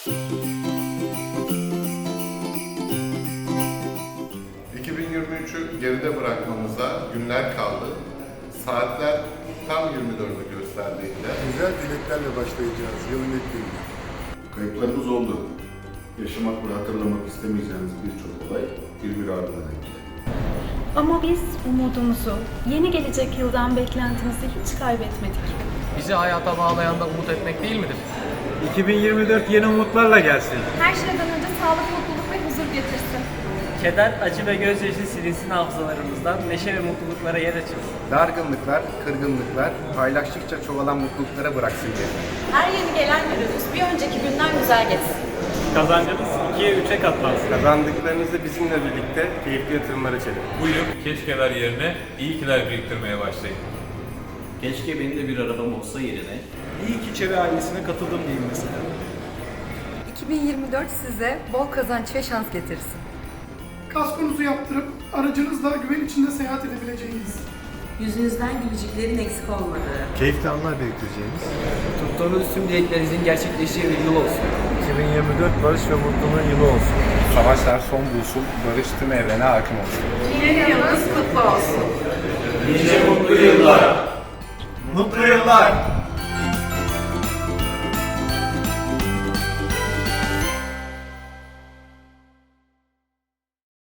...2023'ü geride bırakmamıza günler kaldı. Saatler tam 24'ü gösterdiğinde Güzel dileklerle başlayacağız yılın ilk günü. Kayıplarımız oldu. Yaşamak ve hatırlamak istemeyeceğiniz birçok olay birbiri ardına denk geldi. Ama biz umudumuzu, yeni gelecek yıldan beklentimizi hiç kaybetmedik. Bizi hayata bağlayan da umut etmek değil midir? 2024 yeni umutlarla gelsin. Her şeyden önce sağlık, mutluluk ve huzur getirsin. Keder, acı ve gözyaşı silinsin hafızalarımızdan, neşe ve mutluluklara yer açılsın. Dargınlıklar, kırgınlıklar, paylaştıkça çoğalan mutluluklara bıraksın geri. Her yeni gelen günümüz bir önceki günden güzel geçsin. Kazancınız 2'ye 3'e katlansın. Kazandıklarınızı bizimle birlikte keyifli yatırımlara çevirin. Bu yıl keşkeler yerine iyi kiler biriktirmeye başlayın. Keşke benim de bir arabam olsa yerine. İyi ki Çevre ailesine katıldım diyeyim mesela. 2024 size bol kazanç ve şans getirsin. Kaskonuzu yaptırıp aracınızla güven içinde seyahat edebileceğiniz. Yüzünüzden gülücüklerin eksik olmadığı. Keyifli anlar biriktireceğimiz. Tuttuğunuz tüm dileklerinizin gerçekleştiği bir yıl olsun. 2024 barış ve mutluluğun yılı olsun. Savaşlar son bulsun, barış tüm evrene hakim olsun. Yeni yılınız kutlu olsun. Mutlu free of life.